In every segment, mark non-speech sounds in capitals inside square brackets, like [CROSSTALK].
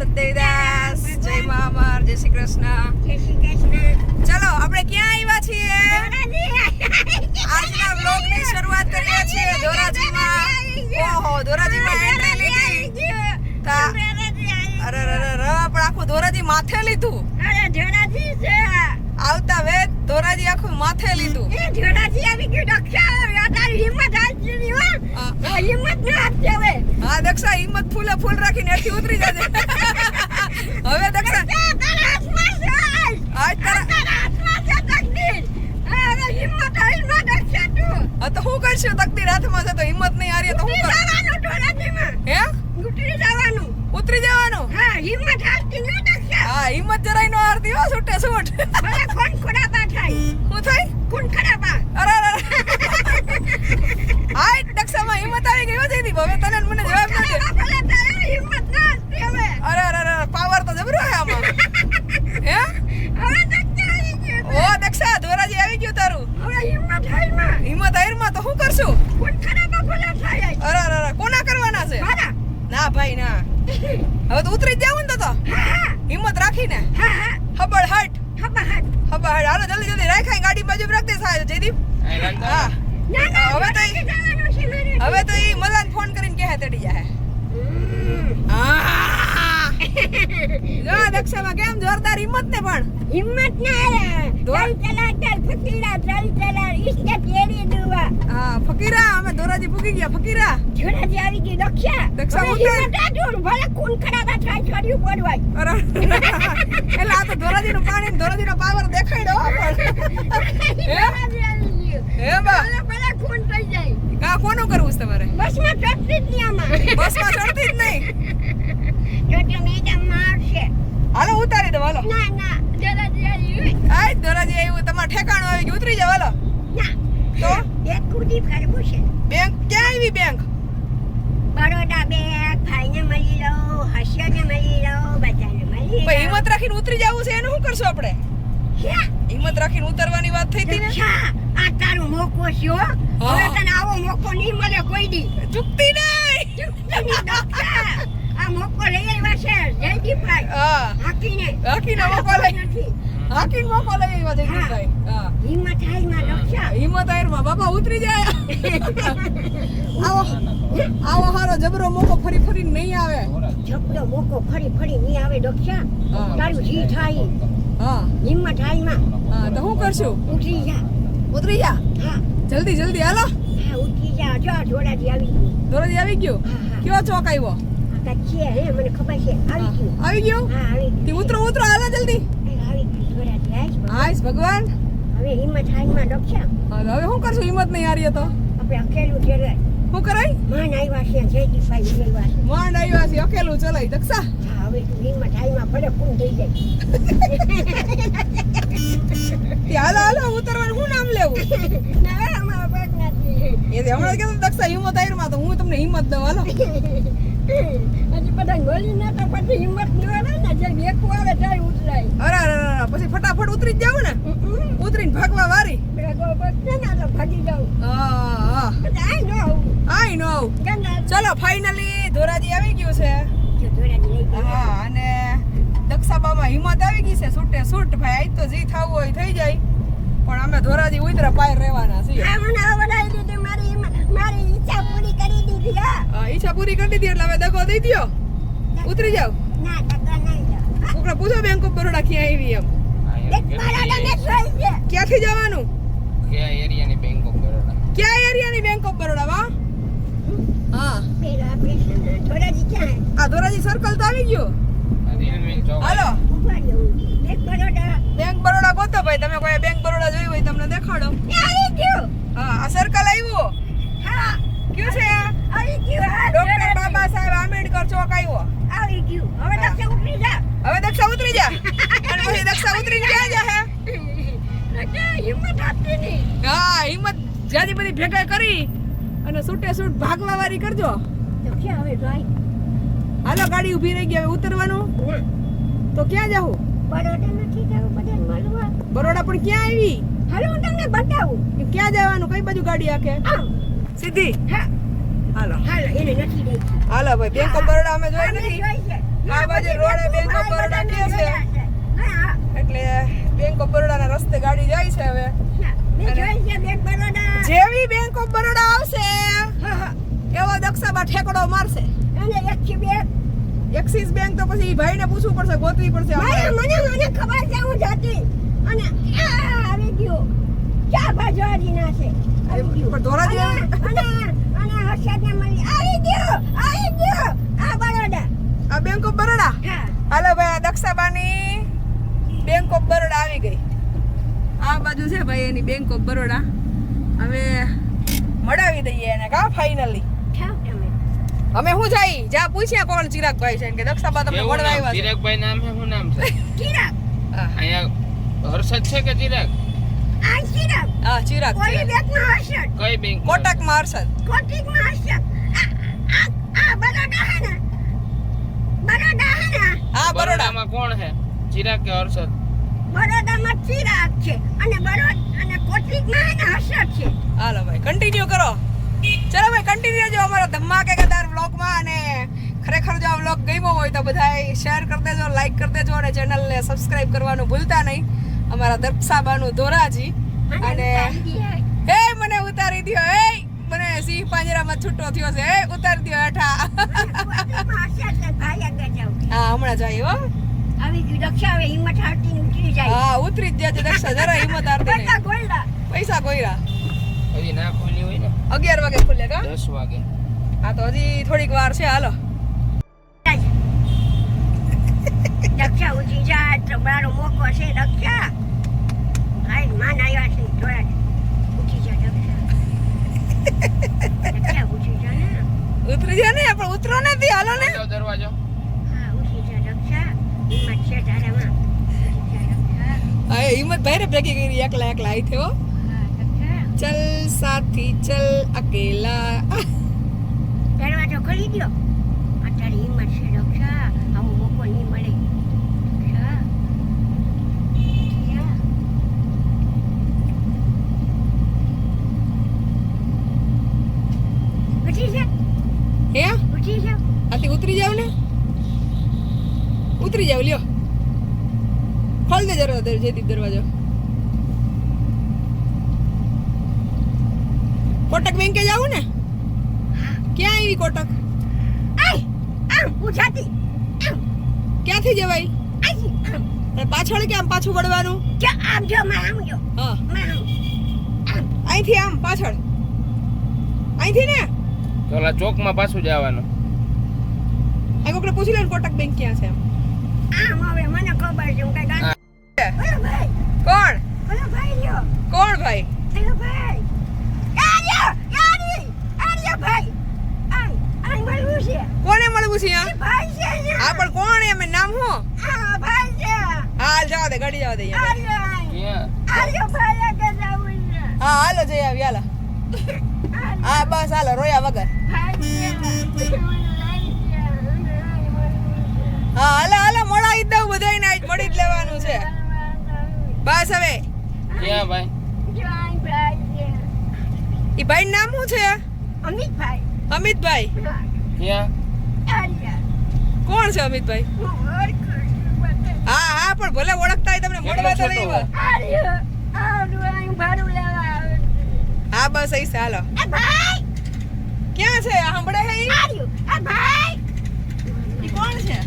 સત્યદાસ જય મહામાર જય શ્રી કૃષ્ણ. જય શ્રી કૃષ્ણ. ચલો આપણે ક્યાં આવ્યા છીએ? આજના બ્લોગની શરૂઆત કરીએ છીએ ધોરાજીમાં ઓહો ધોરાજીમાં એન્ટ્રી લીધી. અરે અરે અરે પણ આખું ધોરાજી માથે લીધું. અરે ધોરાજી છે. આવતા વેત ધોરાજી આખું માથે લીધું. એ ધોરાજી આવી ગયું ડોક્ટર તારી હિંમત આ હિંમત ના હવે. હા દક્ષા હિંમત ફૂલે ફૂલ રાખીને એથી ઉતરી જજે હવે દક્ષા આ તારા હાથમાં છે આજ. આજ આ તારા તારા હાથમાં છે તકદીર આ હવે હિંમત હાલમાં ડોક્ટર તું હા તો શું કરશું તકદીર હાથમાં છે તો હિંમત નહીં હારીએ તો ઉતરી શું કર જવાનું ધોરાજીમાં હે ઉતરી જવાનું ઉતરી જવાનું હા હિંમત હાલતી નહીં ડોક્ટર હા હિંમત જરાય નો હારતી હો છૂટ ભલે કોણ થાય? ખરાબા? અરે અરે. હાય હિંમત આવી ગઈ હો જયદીપ હવે તને મને જવાબ નથી. ખરાબા હિંમત ના આપતી હવે. અરે અરે અરે પાવર તો જબરો હે આમાં. હે? હવે ડોક્ટર આવી ગયું ઓ દક્ષા ધોરાજી આવી ગયું તારું. હવે હિંમત હારમાં તો શું કરશું? કોણ ખરાબા ભલે થાય અરે અરે અરે કોના કરવાના છે? મારા. ના ભાઈ ના. [LAUGHS] હવે તો ઉતરી જ જાવ ને તો. હા હા. હિંમત રાખીને. હા હા. હબળ હટ. ખબર હાથ હાલો જલ્દી જલ્દી. રાખાય ગાડી બાજુ રાખ દે જયદીપ. હા. ના ના હવે તો હવે જવાનું છે મારે. હવે તો ઈ મલાન ફોન કરીને કહે તડી જાય. જો દક્ષામાં કેમ? જોરદાર હિંમત ને પણ. હિંમત ના રે ચલ ચલા ચલ ફકીરા ચલ ચલા ઇસકે કેરી દુવા. ધોરાજી ભૂકી ગયા ફકીરા? જોરાજી આવી ગઈ દક્ષા. દક્ષા ઉતર. હિંમત ભલે ખૂન ખડાતા થાય છોડ્યું પડવાય. અરે એટલે આ તો ધોરાજી નું પાણી. ધોરાજી નો પાવર દેખાડો હો બા. ભલે ખૂન થઈ જાય. કા કોનું કરવું છે તમારે? બસમાં ચડતી જ નહીં આમાં. બસમાં ચડતી જ નહીં? જો તો મેડમ મારશે. હાલો ઉતારી દો હાલો. ના ના જોરાજી આવી આય ધોરાજી આવ્યું તમારે ઠેકાણું આવી ગયું ઉતરી જાવ હાલો. ના. તો? કુદી કરવું છે બેંક ક્યાં આવી બેંક? બરોડા બેંક ભાઈને મળી લો હર્ષને મળી લો બધાને મળી લો. હિંમત રાખીને ઉતરી જવું છે એનું શું કરશું આપણે? હિંમત રાખીને ઉતરવાની વાત થઈ હતી? ને આ તારો મોકો છે હવે તને આવો મોકો નહીં મળે કોઈ દી. ચૂકતી નહીં. એની ડોક્ટર, આ મોકો લઈ આવ્યા છે જયદીપભાઈ. હા. હાકીને. હાકીને મોકો લઈ. નથી. હાકીને મોકો લઈ આવ્યા જયદીપભાઈ હા. હિંમત હાલમાં ડોક્ટર. હિંમત આયરમાં બાપા ઉતરી જાય. [LAUGHS] આવો. આવો હારો જબરો મોકો ફરી ફરી નહીં આવે. જબરો મોકો ફરી ફરી નહીં આવે. હા. તારું જી થાય. હા. હિંમત હાલમાં હા તો હું કરશું? ઉતરી જા. ઉતરી જા? હા. જલ્દી જલ્દી હાલો. હા ઉતરી જા. જો જોડાજી આવી ગયું. દોરજી આવી ગયો? હા હા. કયો ચોક આવ્યો? છે હે? મને ખબર છે. આવી ગયું. આવી ગયો? હા આવી તે ગયું ઉતરો ઉતરો. હાલો જલ્દી. ગયું જોડાજી ભગવાન. હવે હિંમત હાઈમાં ડોક્ટર. હવે શું કરશું? હિંમત નહીં હારીએ તો. આપણે અકેલું છે શું કરાય? માંડ આવ્યા છે જયદીપભાઈ ઉમેરવા છે. માંડ આવ્યા છે અકેલું ચલાય દક્ષા. હવે તું હિંમત હાઈમાં ભલે પૂન થઈ જાય. હાલો હાલો ઉતરવાનું શું નામ લેવું? ના અમારો પગ નથી. એ હમણાં કીધું દક્ષા હિંમત આયરમાં તો હું તમને હિંમત દઉં હાલો. હજી બધા ના તો પછી હિંમત ન ને જે બેકુ આવે જાય ઉતરાય. અરે અરે પછી ફટાફટ ઉતરી જ જાવ ને. ઉતરીને ભાગવા વારી. ભાગી જાઉં. હા હા. પછી આય ન આઈ નો ચલો ફાઇનલી ધોરાજી આવી ગયું છે. હા અને દક્ષાબામાં હિંમત આવી ગઈ છે. છૂટે છૂટ ભાઈ આજ તો જી થવું હોય થઈ જાય. પણ અમે ધોરાજી ઉતરા પાયર રહેવાના છીએ. મારી મારી ઈચ્છા ઈચ્છા પૂરી કરી દીધી એટલે હવે દગો દઈ દો ઉતરી જાવ. કોકને પૂછો બેંક ઓફ બરોડા ક્યાં આવી એમ. ક્યાંથી જવાનું? કયા એરિયાની બેંક ઓફ બરોડા ક્યાં એરિયાની બેંક ઓફ બરોડા વા? હા. પેલો આપણે છે ને ધોરાજી ક્યાં? આ ધોરાજી સર્કલ તો આવી ગયો. હાલો. બેંક બરોડા. ગોતો ભાઈ. તમે કોઈ બેંક બરોડા જોયું હોય તમને દેખાડો. હા આ સર્કલ આવ્યો. હા. કયું છે? આવી ગયું હા ડોક્ટર બાબા સાહેબ આંબેડકર ચોક આવ્યો. આવી ગયું. હવે દક્ષા ઉતરી જા. હવે દક્ષા ઉતરી જા. અને પછી [LAUGHS] દક્ષા ઉતરીને ક્યાં જા હે. હિંમત આપતી નહીં. હા હિંમત જ્યાંથી બધી ભેગા કરી અને છૂટે છૂટ ભાગવા વાળી કરજો ક્યાં હવે જાય? હાલો ગાડી ઊભી રહી ગઈ હવે ઉતરવાનું. તો ક્યાં જાવું બરોડા નથી જવું બધાને મળવા. બરોડા પણ ક્યાં આવી? હાલો હું તમને બતાવું. કે ક્યાં જવાનું? કઈ બાજુ ગાડી આખે? સીધી. હાલો. હાલો એને નથી દેખી. હાલો ભાઈ બેંક ઓફ બરોડા અમે જોઈ નથી. આ બાજુ રોડે બેંક ઓફ બરોડા કે છે? એટલે બેંક ઓફ બરોડાના રસ્તે ગાડી જાય છે હવે. બરોડા. જેવી બેંક ઓફ બરોડા આવશે. એવો દક્ષાબા ઠેકડો મારશે. અને એકથી બે. એક્સિસ બેંક તો પછી ભાઈને પૂછવું પડશે ગોતવી પડશે મને મને મને ખબર છે હું જતી. અને આ આવી ગયો. ક્યાં બાજવાજી ના છે. આવી ગયું. પણ અને અને અને હર્ષદને મળી. આવી ગયો આવી ગયો. આ બરોડા. આ બેંક ઓફ બરોડા હા. હાલો ભાઈ દક્ષાબાની બેંક ઓફ બરોડા આવી ગઈ. આ બાજુ છે ભાઈ એની બેંક ઓફ બરોડા હવે મળાવી દઈએ એને કા ફાઇનલી અમે શું જાય? જ્યાં પૂછ્યા કોણ? ચિરાગભાઈ છે કે દક્ષાબા તમને મળવા આવ્યા છે. ચિરાગભાઈ નામ છે શું નામ છે? ચિરાગ. અહીંયા હર્ષદ છે કે ચિરાગ? આ ચિરાગ. હા ચિરાગ કોલી ચિરાગ. બેંકમાં હર્ષદ કઈ બેંક કોટક માર્શલ કોટિકમાં હર્ષદ આ આ આ બરોડા હે ને? બરોડા હે ને? હા બરોડા. બરોડામાં કોણ છે ચિરાગ કે હર્ષદ? બરોડામાં ચિરાગ છે. અને બરોડ અને કોટિકમાં હે ને હર્ષદ છે. હાલો ભાઈ કન્ટિન્યુ કરો. ચલો ભાઈ કન્ટિન્યુ જો અમારા ધમાકેદાર વ્લોગમાં અને ખરેખર જો આ વ્લોગ ગમ્યો હોય તો બધા શેર કરી દેજો લાઈક કરી દેજો અને ચેનલને સબસ્ક્રાઇબ કરવાનું ભૂલતા નહીં. અમારા દક્ષાબાનું ધોરાજી અને હે મને ઉતારી દ્યો હે મને સિંહ પાંજરામાં છૂટો થયો છે હે ઉતારી દો હેઠા. હા હમણાં જાય હો. હા ઉતરી જ જાય દક્ષા જરા હિંમત હારતી પૈસા કોઈરા હજી ના ખોલી હોય ને. અગિયાર વાગે ખુલે કા? દસ વાગે. હા તો હજી થોડીક વાર છે હાલો. દક્ષા ઉજી જાય તમારો મારો મોકો છે દક્ષા આઈ માન આવ્યા છે થોડા ઉઠી જા દક્ષા દક્ષા જા ને. ઉતરી જાય ને પણ ઉતરો નથી હાલો ને. દરવાજો. હા ઉઠી જા દક્ષા હિંમત છે તારામાં હા હિંમત ભાઈ રે ભેગી કરી એકલા એકલા આવી થયો. ચલ સાથી ચલ અકેલા. દરવાજો ખોલી દ્યો. અત્યારે હિંમત છે દક્ષા આવો મોકો નહીં મળે દક્ષા ઉઠી જા. ઉઠી જા. હે? ઉઠી જા. આથી ઉતરી જાવ ને? ઉતરી જાવ લ્યો. ખોલ દે જરા જેથી દરવાજો. કોટક બેંકે જાવું ને? ક્યાં આવી કોટક? ક્યાંથી જવાય? પાછળ કેમ પાછું વળવાનું? આમ જો માં આમ જો હા અહીંથી આમ પાછળ. અહીંથી ને? તો ઓલા ચોકમાં પાછું જવાનું. આ કોકને પૂછી લે કોટક બેંક ક્યાં છે આમ હવે મને ખબર છે હું કઈ ગાંઠ ભાઈ. કોણ? ઓલો ભાઈ લ્યો. કોણ ભાઈ? ઓલો ભાઈ. આર્યો યારી આર્યો ભાઈ. આય આય મળવું છે. કોને મળવું છે આ ભાઈ છે આ પણ કોણ એમ નામ હું આ ભાઈ છે. હાલ જવા દે ગાડી જવા દે. આર્યો આર્યો ભાઈ જવું હા હાલો જઈ આવી હાલો. હા બસ હાલો રોયા વગર. હા હાલો હાલો મળાવી દઉં બધાયને નાઈટ મળી જ લેવાનું છે. બસ હવે. ક્યાં ભાઈ? ઈ ભાઈ નામ શું છે? અમિતભાઈ. અમિતભાઈ. ક્યાં. કોણ છે અમિતભાઈ? બધે. હા હા પણ ભલે ઓળખતા હોય તમને મળવા તો નહીં હોય. આર્યો, આવડું અહીં ભાડું લેવા આવે છે. હા બસ અહીં ચાલો એ ભાઈ! ક્યાં છે? સાંભળે છે ઈ? એ ભાઈ! ઈ કોણ છે?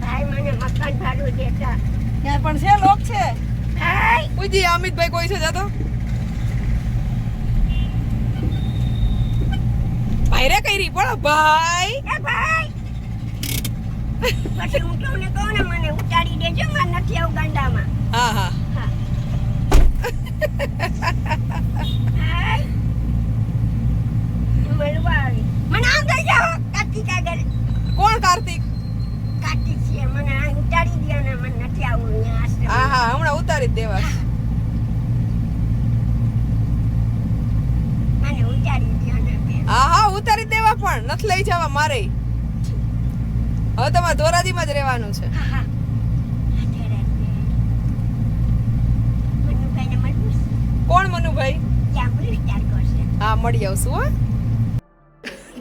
ભાઈ મને મકાન ભાડું દેતા. ત્યાં પણ છે લોક છે? ભાઈ! ઉજી અમિતભાઈ કોઈ છે જાતો ભાઈ રે કઈ રી પણ ભાઈ! એ ભાઈ! પછી હું કહું ને કહું ને મને ઉતારી દેજો મારે નથી આવું ગાંડામાં. હા હા હા. ભાઈ મળવા આવી મને આમ થઈ જાઓ કાર્તિક આગળ કોણ કાર્તિક? કાર્તિક છે મને ઉતારી દે ને મને નથી આવું હા હા હમણાં ઉતારી દેવા મને ઉતારી દે હા હા ઉતારી જ દેવા પણ. નથી લઈ જવા મારે. હવે તમારે ધોરાજીમાં જ રહેવાનું છે. હા હા હાથે રાખજે. મનુભાઈને મળવું છે? કોણ મનુભાઈ? હા મળી આવશું હો.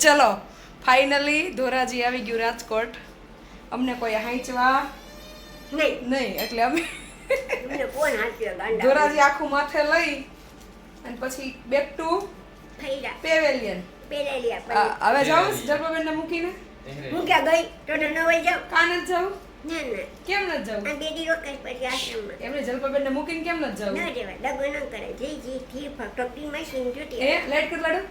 ચલો ફાઇનલી ધોરાજી આવી ગયું રાજકોટ. અમને કોઈ હાંચવા? નહીં. નહીં એટલે અમે ધોરાજી આખું માથે લઈ અને પછી બેક ટુ પેવેલિયન હવે જાઉં જલ્પાબેનને મૂકીને? હું ક્યાં ગઈ? તો ન જાઉં? કાન જ જાઉં? ના ના. કેમ ન જવું? આ બે દી રોકાઈ પછી આશ્રમમાં. એમને જલ્પાબેનને મૂકીને કેમ નથી ન જવું? ન કરે. જી જી થી ફક્ત ટકી મશીન જોતી એ લાઈટ કર લાડુ.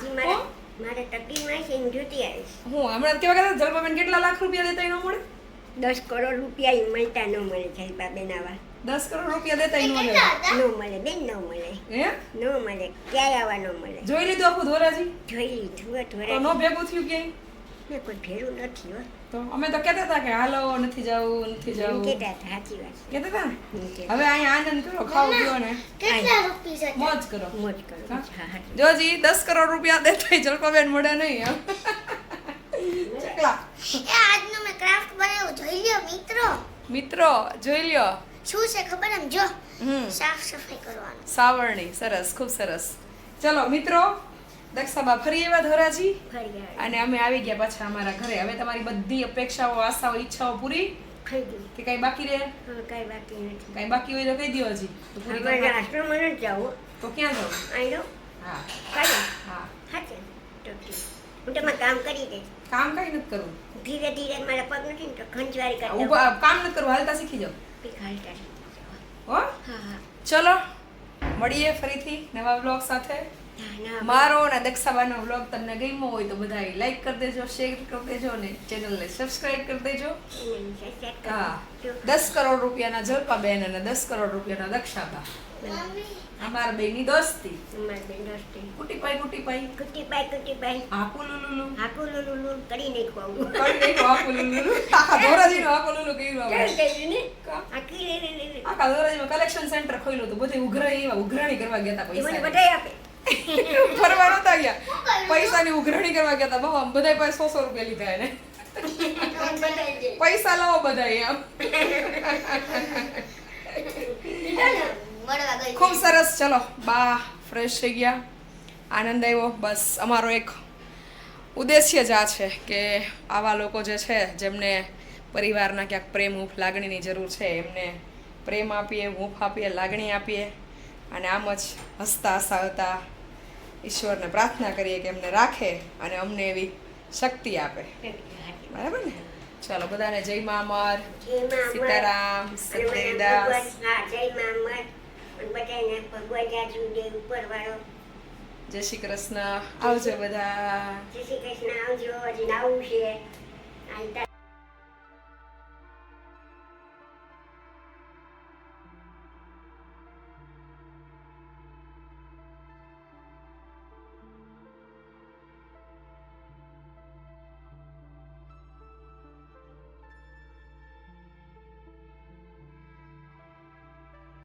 જી મારે મારે ટકી મશીન જોતી આવીશ. હું હમણાં કેવા કહેતા જલ્પાબેન કેટલા લાખ રૂપિયા દેતા એનો મળે? દસ કરોડ રૂપિયા એ મળતા ન મળે જલપા બેન આવા. દસ કરોડ રૂપિયા દેતા ન મળે? ન મળે બેન ન મળે. હે? ન મળે ક્યાંય આવા ન મળે? જોઈ લીધું આખું ધોરાજી? જોઈ લીધું હો, ધોરા નો ભેગું થયું ક્યાંય? ને કોઈ ભેરું નથી હો. તો અમે તો કહેતા હતા કે હાલો નથી જવું નથી જવું. કહેતા હતા, સાચી વાત કહેતા હતા ને? હવે અહીં આનંદ કરો ખાઓ પીઓ ને. કેટલા મોજ કરો. મોજ કરો જોજી દસ કરોડ રૂપિયા દેતા જલ્પાબેન મળે નહીં ચકલા. એ આજનું મેં ક્રાફ્ટ બનાવ્યો જોઈ લ્યો મિત્રો. મિત્રો જોઈ લ્યો. શું છે ખબર એમ? જો. હમ. સાફ સફાઈ કરવાનું. સાવરણી સરસ ખૂબ સરસ. ચલો મિત્રો દક્ષાબા ફરી એવા ધોરાજી? અને અમે આવી ગયા પાછા અમારા ઘરે. હવે તમારી બધી અપેક્ષાઓ આશાઓ ઈચ્છાઓ પૂરી? કે કઈ બાકી રહે? કઈ બાકી નથી. કઈ બાકી હોય તો કહી દો હજી. તો પૂરી કરવા. આશ્રમમાં નથી જવું. તો ક્યાં જવું? હા. કાઢો હા. હાચે. તો ઠીક. હું તમારે કામ કરી દઈશ. કામ કઈ નથી કરું ધીરે ધીરે મારા પગ નથી તો ખંજવારી કરતા ઊભા કામ નથી કરવું હાલતા શીખી જાઓ. હાલતા શીખી જાઓ. હો? હા હા. ચલો મળીએ ફરીથી નવા બ્લોગ સાથે. મારો અને દક્ષાબાનો બ્લોગ તમને ગમ્યો હોય તો બધા લાઈક કરી દેજો શેર કરી દેજો અને ચેનલને સબસ્ક્રાઇબ કરી દેજો. હા. દસ કરોડ રૂપિયાના જલ્પાબેન અને દસ કરોડ રૂપિયાના દક્ષાબા. અમારા બેની દોસ્તી. બેન કુટી પાઈ કુટી પાઈ કુટી પાઈ કુટી પાઈ આકુ લુલુલુ હાકુ લુલુલુ કરી નાખ્યું આવું. કરી નાખ્યું આકુ લુલુલુ આખા ધોરાજીનું આકુ લુલુ કર્યું ચાલ કે કે ને. આખી લે લે લે. આખા ધોરાજીમાં કલેક્શન સેન્ટર ખોલ્યું તો બધે ઉઘરા એવા ઉઘરાણી કરવા ગયા હતા એ મને બધાય આપે. ફરવા નતા ગયા પૈસાની ઉઘરાણી કરવા ગયા હતા બાબા બધા પાસે સો સો રૂપિયા લીધા એને. પૈસા લાવો બધા એમ. ખૂબ સરસ. ચલો બા ફ્રેશ થઈ ગયા. આનંદ આવ્યો. બસ અમારો એક ઉદ્દેશ્ય જ આ છે કે આવા લોકો જે છે જેમને પરિવારના ક્યાંક પ્રેમ હૂંફ લાગણીની જરૂર છે એમને પ્રેમ આપીએ હૂંફ આપીએ લાગણી આપીએ. અને આમ જ હસતા હસાવતા ઈશ્વરને પ્રાર્થના કરીએ કે એમને રાખે અને અમને એવી શક્તિ આપે. બરાબર ને? ચાલો બધાને જય મા અમર. સીતારામ સત્યદાસ. જય શ્રી કૃષ્ણ. આવજો બધા. જય શ્રી કૃષ્ણ. આવજો. હજી છે.